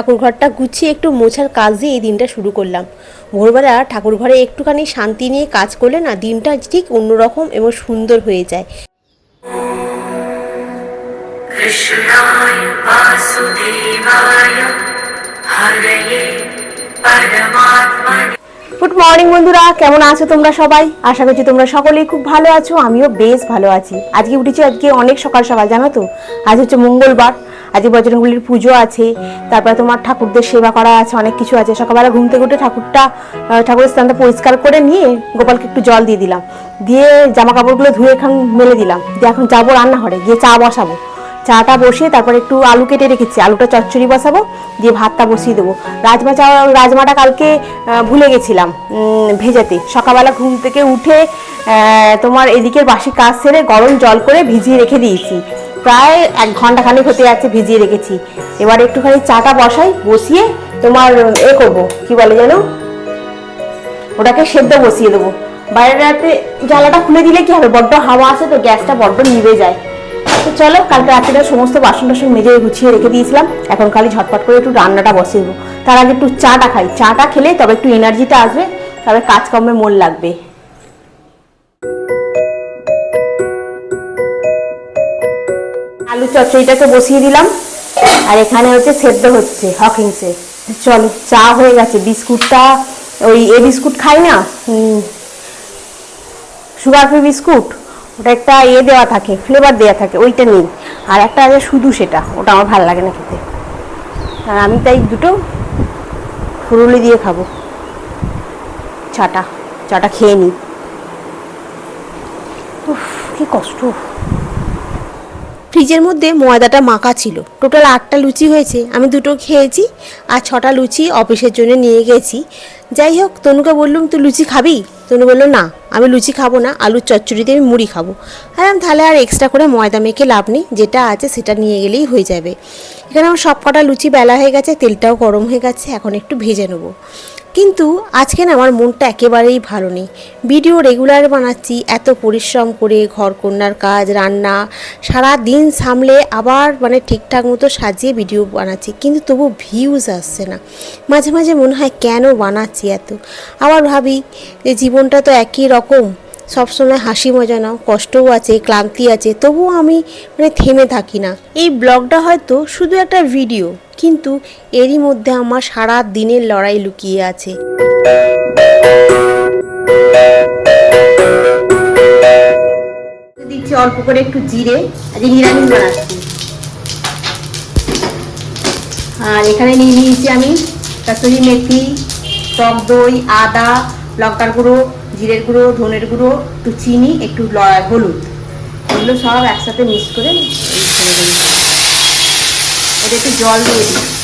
ঠাকুরঘরটা গুছিয়ে একটু মোছার কাজ দিয়ে এই দিনটা শুরু করলাম। ভোরবেলা ঠাকুরঘরে একটুখানি শান্তি নিয়ে কাজ করলে না দিনটা ঠিক অন্যরকম এবং সুন্দর হয়ে যায়। গুড মর্নিং বন্ধুরা কেমন আছো তোমরা সবাই? আশা করছি তোমরা সকলেই খুব ভালো আছো আমিও বেশ ভালো আছি। আজকে উঠেছি আজকে অনেক সকাল সকাল জানো তো? আজ হচ্ছে মঙ্গলবার। আজকে বজরঙ্গলির পুজো আছে, তারপরে তোমার ঠাকুরদের সেবা করা আছে, অনেক কিছু আছে। সকালবেলা ঘুম থেকে উঠে ঠাকুরটা ঠাকুরের স্থানটা পরিষ্কার করে নিয়ে গোপালকে একটু জল দিয়ে দিলাম। দিয়ে জামা কাপড়গুলো ধুয়ে এখন মেলে দিলাম। দিয়ে এখন যাব রান্নাঘরে, গিয়ে চা বসাবো। চাটা বসিয়ে তারপর একটু আলু কেটে রেখেছি। আলুটা চচ্চড়ি বসাবো, দিয়ে ভাতটা বসিয়ে দেবো। রাজমা চা রাজমাটা কালকে ভুলে গেছিলাম ভেজাতে। সকালবেলা ঘুম থেকে উঠে তোমার এদিকের বাসি কাজ সেরে গরম জল করে ভিজিয়ে রেখে দিয়েছি। প্রায় এক ঘণ্টা খানিক হতে যাচ্ছে ভিজিয়ে রেখেছি। এবার একটুখানি চাটা বসাই, বসিয়ে তোমার এ করব, কি বলে যেন? ওটাকে সেদ্ধ বসিয়ে দেবো। বাইরের রাতে জ্বালাটা খুলে দিলে কি হবে? বড্ড হাওয়া আছে তো গ্যাসটা বড্ড নিভে যায়। তো চলো, কালকে রাত্রিটা সমস্ত বাসন টাসন মেজে গুছিয়ে রেখে দিয়েছিলাম। এখন খালি ঝটপট করে একটু রান্নাটা বসিয়ে দেবো। তার আগে একটু চাটা খাই। চাটা খেলে তবে একটু এনার্জিটা আসবে, তবে কাজকর্মে মন লাগবে। আলু চচ্চড়িটাকে বসিয়ে দিলাম। আর এখানে হচ্ছে সেদ্ধ হচ্ছে হকিংসে চলো, চা হয়ে গেছে। বিস্কুটটা, ওই এ বিস্কুট খাই না? Sugar free biscuit? ওটা একটা ইয়ে দেওয়া থাকে ফ্লেভার দেওয়া থাকে, ওইটা নেই। আর একটা আছে শুধু সেটা, ওটা আমার ভালো লাগে না খেতে। আর আমি তাই দুটো ফুরুলি দিয়ে খাব। চাটা চাটা খেয়ে নিই। উফ, কি কষ্ট। ফ্রিজের মধ্যে ময়দাটা মাখা ছিল। টোটাল আটটা লুচি হয়েছে। আমি দুটো খেয়েছি আর ছটা লুচি অফিসের জন্য নিয়ে গেছি। যাই হোক, তনুকে বললাম, তুই লুচি খাবি? তনু বলল, না, আমি লুচি খাব না, আলুর চচ্চড়িতে আমি মুড়ি খাব। আর আমি তাহলে আর এক্সট্রা করে ময়দা মেখে লাভ নেই, যেটা আছে সেটা নিয়ে গেলেই হয়ে যাবে। এখানে আমার সব কটা লুচি বেলা হয়ে গেছে, তেলটাও গরম হয়ে গেছে, এখন একটু ভেজে নেব। কিন্তু আজকে না আমার মনটা একেবারেই ভালো নেই। ভিডিও রেগুলার বানাচ্ছি, এত পরিশ্রম করে ঘর কন্যার কাজ, রান্না, সারা দিন সামলে আবার মানে ঠিকঠাক মতো সাজিয়ে ভিডিও বানাচ্ছি, কিন্তু তবু ভিউজ আসছে না। মাঝে মাঝে মনে হয় কেন বানাচ্ছি এত? আবার ভাবি যে জীবনটা তো একই রকম। সবসময় হাসি মজা নাও, কষ্টও আছে, ক্লান্তি আছে, তবুও আমি মানে থেমে থাকি না। এই ব্লগটা হয়তো শুধু একটা ভিডিও, কিন্তু এরই মধ্যে আমার সারা দিনের লড়াই লুকিয়ে আছে। দিচ্ছি অল্প করে একটু জিরে, আজকে নিরামিষ বানাচ্ছি আর এখানে নিয়ে নিয়েছি আমি কাসুরি মেথি, টক দই, আদা লঙ্কার গুঁড়ো, জিরের গুঁড়ো, ধনের গুঁড়ো, একটু চিনি, একটু হলুদ। এগুলো সব একসাথে মিক্স করে এটা একটু জল দিয়ে দিই।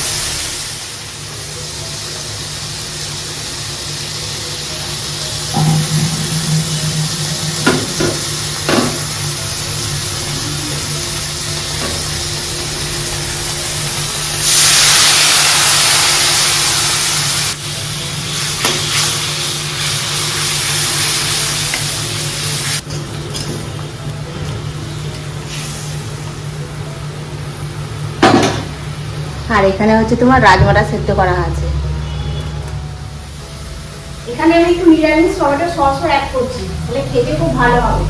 আর এখানে হচ্ছে তোমার রাজমাটা সেদ্ধ করা আছে। এখানে আমি একটু নিরামিষ টমেটো সসও অ্যাড করছি, তাহলে খেতে খুব ভালো হবে।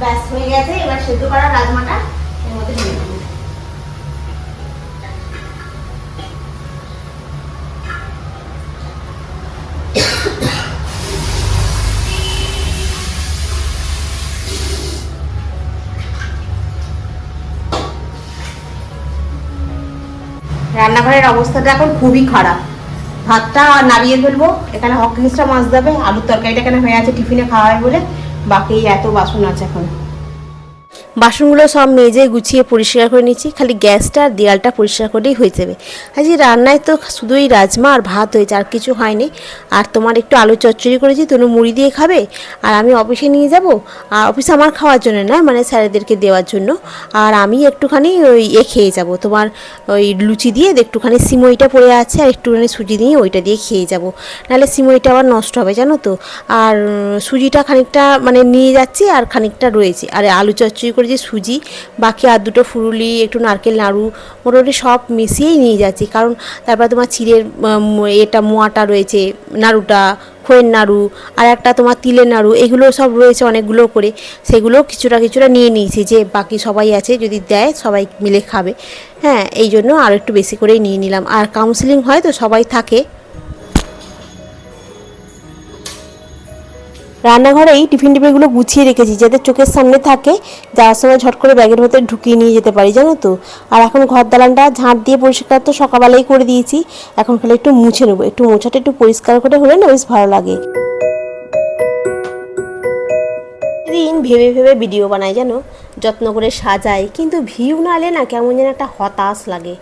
ব্যাস, হয়ে গেছে, এবার সেদ্ধ করা রাজমাটা এর মধ্যে দিয়ে দেবো। রান্নাঘরের অবস্থাটা এখন খুবই খারাপ। ভাতটা নামিয়ে ফেলব, এখানে হকিংসটা মাছ দেবে, আলুর তরকারিটা এখানে হয়ে আছে টিফিনে খাওয়া হয় বলে, বাকি এত বাসন আছে এখন। বাসনগুলো সব মেজে গুছিয়ে পরিষ্কার করে নিচ্ছি খালি গ্যাসটা আর দেয়ালটা পরিষ্কার করলেই হয়ে যাবে। আজকে রান্নায় তো শুধুই রাজমা আর ভাত হয়েছে, আর কিছু হয়নি। আর তোমার একটু আলু চচ্চড়ি করেছি তুমি মুড়ি দিয়ে খাবে। আর আমি অফিসে নিয়ে যাব। আর অফিসে আমার খাওয়ার জন্য না মানে স্যারেদেরকে দেওয়ার জন্য। আর আমি একটুখানি ওই এ খেয়ে যাব। তোমার ওই লুচি দিয়ে একটুখানি সিমইটা পড়ে আছে, আর একটুখানি সুজি দিয়ে ওইটা দিয়ে খেয়ে যাব। নাহলে সিমইটা আবার নষ্ট হবে, জানো তো। আর সুজিটা খানিকটা মানে নিয়ে যাচ্ছি, আর খানিকটা রয়েছে। আর আলু চচ্চড়ি করেছি সুজি, বাকি আর দুটো ফুরুলি, একটু নারকেল, নাড়ু, মোটামুটি সব মিশিয়েই নিয়ে যাচ্ছি। কারণ তারপর তোমার চিড়ের এটা মোয়াটা রয়েছে, নাড়ুটা, খোয়ের নাড়ু, আর একটা তোমার তিলের নাড়ু, এগুলো সব রয়েছে অনেকগুলো করে। সেগুলো কিছুটা কিছুটা নিয়ে নিয়েছি যে বাকি সবাই আছে, যদি দেয় সবাই মিলে খাবে। হ্যাঁ এই জন্য আর একটু বেশি করেই নিয়ে নিলাম। আর কাউন্সিলিং হয় তো সবাই থাকে। রান্নাঘরেই টিফিন টিফিনগুলো গুছিয়ে রেখেছি যাতে চোখের সামনে থাকে যাওয়ার সময় ঝট করে ব্যাগের ভেতরে ঢুকিয়ে নিয়ে যেতে পারি, জানো তো? আর এখন ঘর দালানটা ঝাঁট দিয়ে পরিষ্কার তো সকালবেলাই করে দিয়েছি। এখন খালি একটু মুছে নেব। একটু মোছাটা একটু পরিষ্কার করে হলে না বেশ ভালো লাগে। দিন ভেবে ভেবে ভিডিও বানাই, জানো? যত্ন করে সাজাই কিন্তু ভিউ না এলে না কেমন যেন একটা হতাশ লাগে।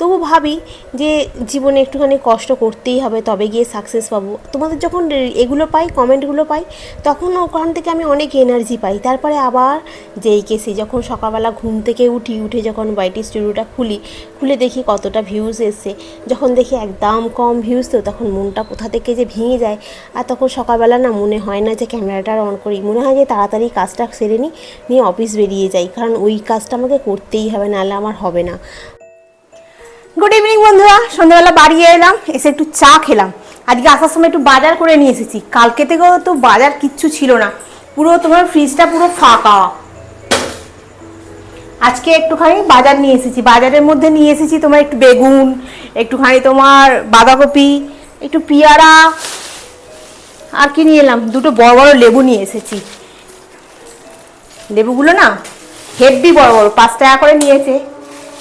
তবু ভাবি যে জীবনে একটুখানি কষ্ট করতেই হবে, তবে গিয়ে সাকসেস পাবো। তোমাদের যখন এগুলো পাই কমেন্টগুলো পাই, তখন ওখান থেকে আমি অনেক এনার্জি পাই। তারপরে আবার যেই কেসি যখন সকালবেলা ঘুম থেকে উঠি, উঠে যখন বাইটি স্টুডিওটা খুলি, খুলে দেখি কতটা ভিউজ এসছে। যখন দেখি একদম কম ভিউজ তো, তখন মনটা কোথা থেকে যে ভেঙে যায়। আর তখন সকালবেলা না মনে হয় না যে ক্যামেরাটা অন করি। মনে হয় যে তাড়াতাড়ি কাজটা সেরে নিই, নিয়ে অফিস বেরিয়ে যাই, কারণ ওই কাজটা আমাকে করতেই হবে, নাহলে আমার হবে না। গুড ইভিনিং বন্ধুরা। সন্ধ্যাবেলা বাড়ি এলাম, এসে একটু চা খেলাম। আজকে আসার সময় একটু বাজার করে নিয়ে এসেছি। কালকে থেকেও তো বাজার কিচ্ছু ছিল না। পুরো তোমার ফ্রিজটা পুরো ফাঁকা। আজকে একটুখানি বাজার নিয়ে এসেছি। বাজারের মধ্যে নিয়ে এসেছি তোমার একটু বেগুন, একটুখানি তোমার বাঁধাকপি, একটু পেয়ারা। আর কি নিয়ে এলাম? দুটো বড় বড় লেবু নিয়ে এসেছি। লেবুগুলো না হেভি বড় বড়, পাঁচ টাকা করে নিয়েছে।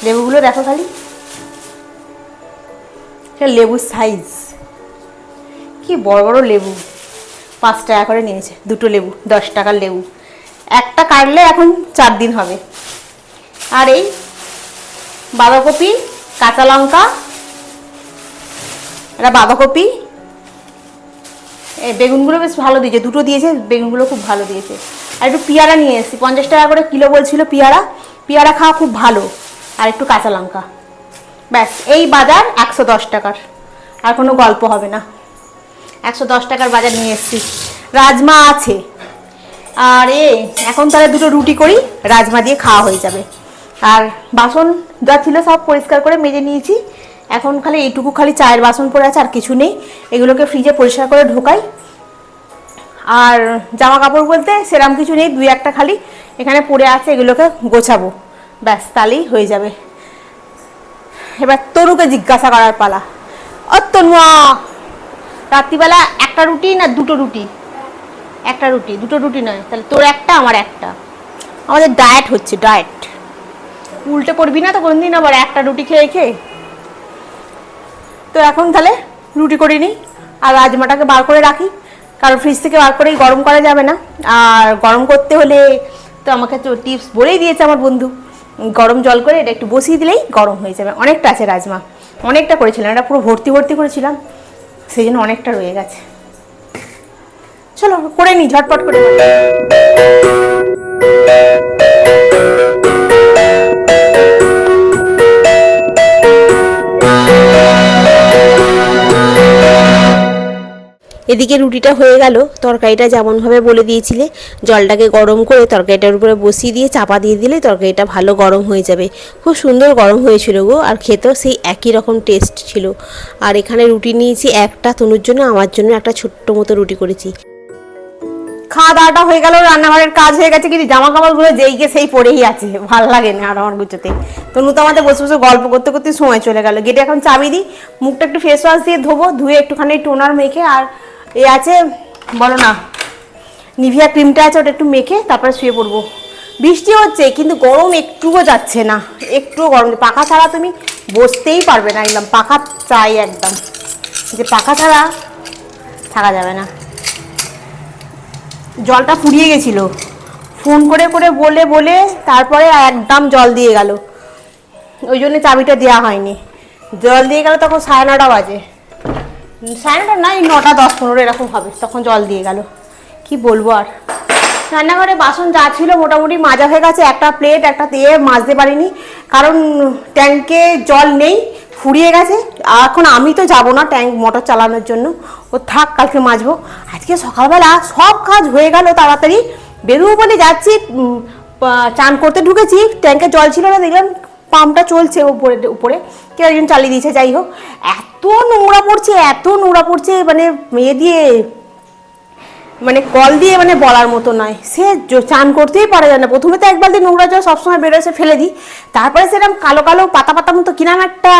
লেবুগুলো দেখো খালি। এটা লেবুর সাইজ কি বড় বড় লেবু। পাঁচ টাকা করে নিয়েছে, দুটো লেবু, দশ টাকার লেবু। একটা কাটলে এখন চার দিন হবে। আর এই বাঁধাকপি, কাঁচা লঙ্কা এটা বাঁধাকপি। বেগুনগুলো বেশ ভালো দিয়েছে, দুটো দিয়েছে, বেগুনগুলো খুব ভালো দিয়েছে। আর একটু পেয়ারা নিয়ে এসেছি। পঞ্চাশ টাকা করে কিলো বলছিল পেয়ারা। পেয়ারা খাওয়া খুব ভালো। আর একটু কাঁচা লঙ্কা। ব্যাস, এই বাজার একশো দশ টাকার। আর কোনো গল্প হবে না। একশো দশ টাকার বাজার নিয়ে এসেছি। রাজমা আছে। আর এ, এখন তাহলে দুটো রুটি করি, রাজমা দিয়ে খাওয়া হয়ে যাবে। আর বাসন যা ছিল সব পরিষ্কার করে মেজে নিয়েছি। এখন খালি এইটুকু খালি চায়ের বাসন পড়ে আছে, আর কিছু নেই। এগুলোকে ফ্রিজে পরিষ্কার করে ঢোকাই। আর জামা কাপড় বলতে সেরকম কিছু নেই, দুই একটা খালি। এখানে পড়ে আছে, এগুলোকে গোছাবো। ব্যাস, তাহলেই হয়ে যাবে। এবার তরুকে জিজ্ঞাসা করার পালা। ও তনুয়া রাত্রিবেলা একটা রুটি না দুটো রুটি? একটা রুটি, দুটো রুটি নয়, তাহলে তোর একটা, আমার একটা। আমাদের ডায়েট হচ্ছে ডায়েট উল্টে পড়বি না তো, কোনদিন আবার একটা রুটি খেয়ে খেয়ে? তো এখন তাহলে রুটি করে নিই, আর রাজমাটাকে বার করে রাখি। কারণ ফ্রিজ থেকে বার করেই গরম করা যাবে না। আর গরম করতে হলে তো আমাকে তো টিপস বলেই দিয়েছে আমার বন্ধু। গরম জল করে এটা একটু বসিয়ে দিলেই গরম হয়ে যাবে। অনেকটা আছে রাজমা। অনেকটা করেছিলাম। এটা পুরো ভর্তি ভর্তি করেছিলাম। সেই জন্য অনেকটা রয়ে গেছে। চলো, করে নিই ঝটপট করে এদিকে রুটিটা হয়ে গেল। তরকারিটা যেমনভাবে বলে দিয়েছিলে, জলটাকে গরম করে তরকারিটার উপরে বসিয়ে দিয়ে চাপা দিয়ে দিলে তরকারিটা ভালো গরম হয়ে যাবে। খুব সুন্দর গরম হয়েছিল গো, আর খেতেও সেই একই রকম টেস্ট ছিল। আর এখানে রুটি নিয়েছি একটা, তনুর জন্য, আমার জন্য একটা ছোট্ট মতো রুটি করেছি। খাওয়া দাওয়াটা হয়ে গেল, রান্নাঘরের কাজ হয়ে গেছে কিন্তু জামা কাপড়গুলো যেই গে সেই পরেই আছে, ভালো লাগে না আর আমার গুছোতে তনু তো আমাদের বসে বসে গল্প করতে করতে সময় চলে গেল। গেটে এখন চাবি দিই, মুখটা একটু ফেস ওয়াশ দিয়ে ধোবো, ধুয়ে একটুখানি টোনার মেখে আর এ আছে, বলো না। নিভিয়া ক্রিমটা আছে, ওটা একটু মেখে তারপরে শুয়ে পড়ব। বৃষ্টি হচ্ছে, কিন্তু গরম একটুও যাচ্ছে না। একটুও গরম পাখা ছাড়া তুমি বসতেই পারবে না একদম। পাখা চাই একদম। যে পাখা ছাড়া থাকা যাবে না। জলটা ফুরিয়ে গেছিল। ফোন করে করে বলে বলে তারপরে একদম জল দিয়ে গেল। ওই জন্য চাবিটা দেওয়া হয়নি। জল দিয়ে গেল তখন সাড়ে নটা বাজে। সাড়ে নাই, নটা, দশ, পনেরো, এরকম হবে। তখন জল দিয়ে গেল। কি বলব আর? রান্নাঘরে বাসন যা ছিল মোটামুটি মাজা হয়ে গেছে। একটা প্লেট একটা দিয়ে মাজতে পারিনি। কারণ ট্যাঙ্কে জল নেই, ফুরিয়ে গেছে। এখন আমি তো যাব না ট্যাঙ্ক মোটর চালানোর জন্য। ও থাক, কালকে মাজবো। আজকে সকালবেলা সব কাজ হয়ে গেল তাড়াতাড়ি। বেরোবো বলে যাচ্ছি চান করতে ঢুকেছি। ট্যাঙ্কে জল ছিল না, দেখলাম পাম্পটা চলছে উপরে উপরে। কেউ একজন চালিয়ে দিয়েছে, যাই হোক। এত নোংরা পড়ছে, এত নোংরা পড়ছে মানে মেয়ে দিয়ে মানে কল দিয়ে মানে বলার মতো নয়। সে চান করতেই পারে যায় না। প্রথমে তো এক বালতি নোংরা জল সবসময় বেরোয় সে ফেলে দিই। তারপরে সেরকম কালো কালো, পাতা পাতা মতো কিরাম একটা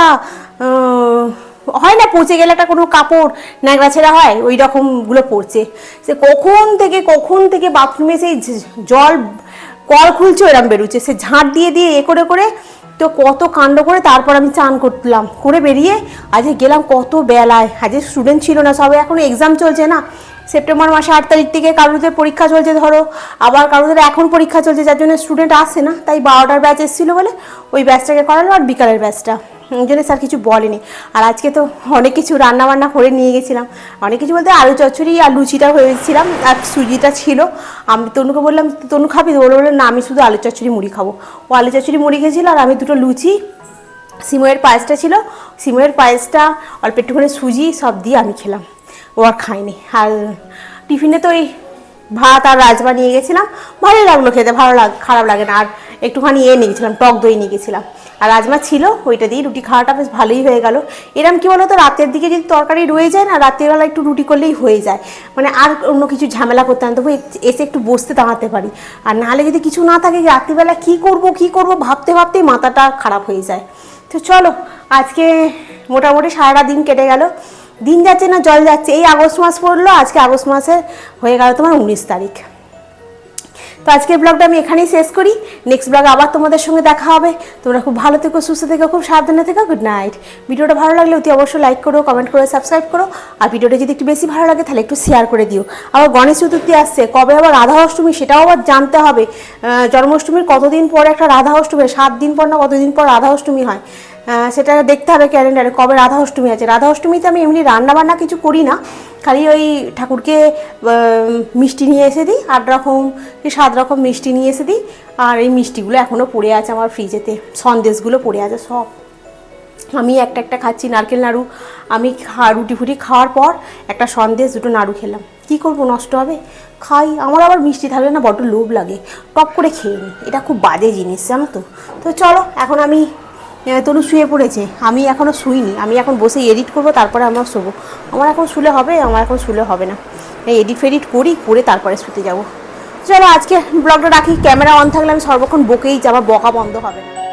হয় না, পচে গেলে একটা কোনো কাপড় ন্যাংরা হয়, ওই রকমগুলো পড়ছে। সে কখন থেকে কখন থেকে বাথরুমে সেই জল, কল খুলছে ওরম বেরোচ্ছে। সে ঝাঁট দিয়ে দিয়ে এ করে করে তো কত কাণ্ড করে তারপর আমি চান করলাম। করে বেরিয়ে আজকে গেলাম কত বেলায়। আজকে স্টুডেন্ট ছিল না সবাই এখন এক্সাম চলছে না। সেপ্টেম্বর মাসে আট তারিখ থেকে কারোদের পরীক্ষা চলছে, ধরো। আবার কারোদের এখন পরীক্ষা চলছে, যার জন্য স্টুডেন্ট আসে না, তাই বারোটার ব্যাচ এসেছিল বলে ওই ব্যাচটাকে করালো আর বিকালের ব্যাচটা ওই জন্য স্যার কিছু বলেনি। আর আজকে তো অনেক কিছু রান্না বান্না করে নিয়ে গেছিলাম। অনেক কিছু বলতে আলু চচ্চড়ি আর লুচিটা হয়েছিলাম, আর সুজিটা ছিল। আমি তনুকে বললাম, তনু খাবি? তো? বলল, না, আমি শুধু আলু চচ্চড়ি মুড়ি খাব। ও আলু চচ্চড়ি মুড়ি খেয়েছিল আর আমি দুটো লুচি, সিময়ের পায়েসটা ছিল। সিময়ের পায়েসটা, অল্প একটুখানি সুজি, সব দিয়ে আমি খেলাম। ও আর খাইনি আর টিফিনে তো ওই ভাত আর রাজমা নিয়ে গেছিলাম। ভালোই লাগল খেতে, ভালো লাগ, খারাপ লাগে না। আর একটুখানি এ নিয়ে গেছিলাম, টক দই নিয়ে গেছিলাম। আর রাজমা ছিল, ওইটা দিয়ে রুটি খাওয়াটা বেশ ভালোই হয়ে গেল। এরম কি বলতো, রাতের দিকে যদি তরকারি রয়ে যায় না রাত্রিবেলা একটু রুটি করলেই হয়ে যায়। মানে আর অন্য কিছু ঝামেলা করতে না, তবু এসে একটু বসতে দাঁড়াতে পারি। আর নাহলে যদি কিছু না থাকে, রাত্রিবেলা কি করব কি করব, ভাবতে ভাবতেই মাথাটা খারাপ হয়ে যায়। তো চলো, আজকে মোটামুটি সারাটা দিন কেটে গেল। দিন যাচ্ছে না, জল যাচ্ছে। এই আগস্ট মাস পড়ল, আজকে আগস্ট মাসে হয়ে গেল তোমার উনিশ তারিখ। তো আজকের ব্লগটা আমি এখানেই শেষ করি। নেক্সট ব্লগ আবার তোমাদের সঙ্গে দেখা হবে। তোমরা খুব ভালো থেকো, সুস্থ থেকো, খুব সাবধানে থেকো। গুড নাইট ভিডিওটা ভালো লাগলে অতি অবশ্যই লাইক করো কমেন্ট করো সাবস্ক্রাইব করো। আর ভিডিওটা যদি একটু বেশি ভালো লাগে, তাহলে একটু শেয়ার করে দিও। আবার গণেশ চতুর্থী আসছে, কবে আবার রাধা অষ্টমী সেটাও আবার জানতে হবে। জন্মাষ্টমীর কতদিন পর একটা রাধা অষ্টমী, সাত দিন পর না কতদিন পর রাধা অষ্টমী হয়? সেটা দেখতে হবে ক্যালেন্ডারে কবে রাধা অষ্টমী আছে। রাধা অষ্টমীতে আমি এমনি রান্না বান্না কিছু করি না। খালি ওই ঠাকুরকে মিষ্টি নিয়ে এসে দিই, আট রকম কি সাত রকম মিষ্টি নিয়ে এসে দিই। আর এই মিষ্টিগুলো এখনও পড়ে আছে আমার ফ্রিজেতে, সন্দেশগুলো পড়ে আছে সব। আমি একটা একটা খাচ্ছি নারকেল নাড়ু। আমি খা, রুটি ফুটি খাওয়ার পর একটা সন্দেশ, দুটো নাড়ু খেলাম। কি করব, নষ্ট হবে? খাই। আমার আবার মিষ্টি থাকলে না বড্ড লোভ লাগে। টপ করে খেয়ে নিই। এটা খুব বাজে জিনিস, জানো তো? তো চলো, এখন আমি তনু শুয়ে পড়েছে। আমি এখনও শুইনি। আমি এখন বসে এডিট করব, তারপরে আমার শুবো। আমার এখন শুলে হবে, আমার এখন শুলে হবে না। এডিট ফেডিট করি, করে তারপরে শুতে যাব। চলো আজকে ব্লগটা রাখি। ক্যামেরা অন থাকলে আমি সর্বক্ষণ বকেই যাব, বকা বন্ধ হবে না।